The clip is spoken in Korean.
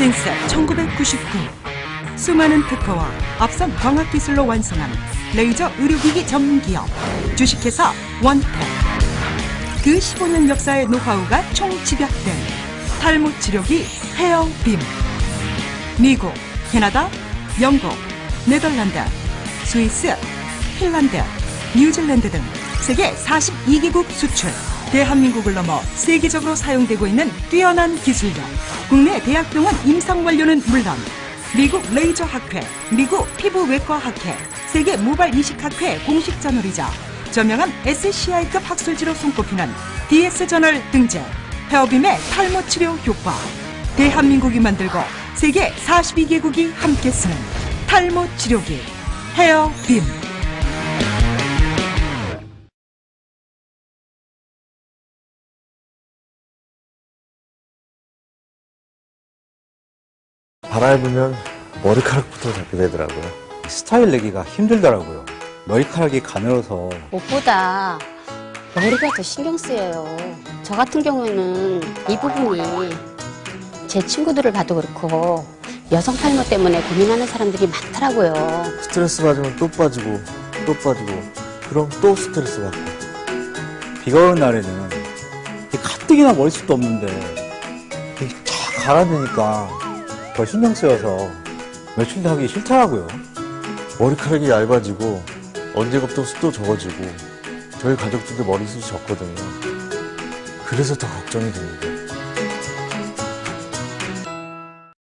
신스 1999 수많은 특허와 앞선 광학 기술로 완성한 레이저 의료기기 전문기업 주식회사 원택. 그 15년 역사의 노하우가 총집약된 탈모 치료기 헤어빔. 미국, 캐나다, 영국, 네덜란드, 스위스, 핀란드, 뉴질랜드 등 세계 42개국 수출 대한민국을 넘어 세계적으로 사용되고 있는 뛰어난 기술력 국내 대학병원 임상원료는 물론 미국 레이저 학회, 미국 피부외과 학회, 세계 모발 이식 학회 공식 저널이자 저명한 SCI급 학술지로 손꼽히는 DS 저널 등재 헤어빔의 탈모 치료 효과. 대한민국이 만들고 세계 42개국이 함께 쓰는 탈모 치료기 헤어빔 갈아입으면 머리카락부터 잡게 되더라고요. 스타일 내기가 힘들더라고요. 머리카락이 가늘어서 무엇보다 머리가 더 신경 쓰여요. 저 같은 경우에는 이 부분이 제 친구들을 봐도 그렇고 여성 탈모 때문에 고민하는 사람들이 많더라고요. 스트레스 받으면 또 빠지고 또 빠지고 그럼 또 스트레스 받고 비가 오는 날에는 이 가뜩이나 머리숱도 없는데 이게 쫙 갈아내니까 더 신경 쓰여서 며칠도 하기 싫더라고요. 머리카락이 얇아지고 언제부터 숱도 적어지고 저희 가족들도 머리숱이 적거든요. 그래서 더 걱정이 됩니다.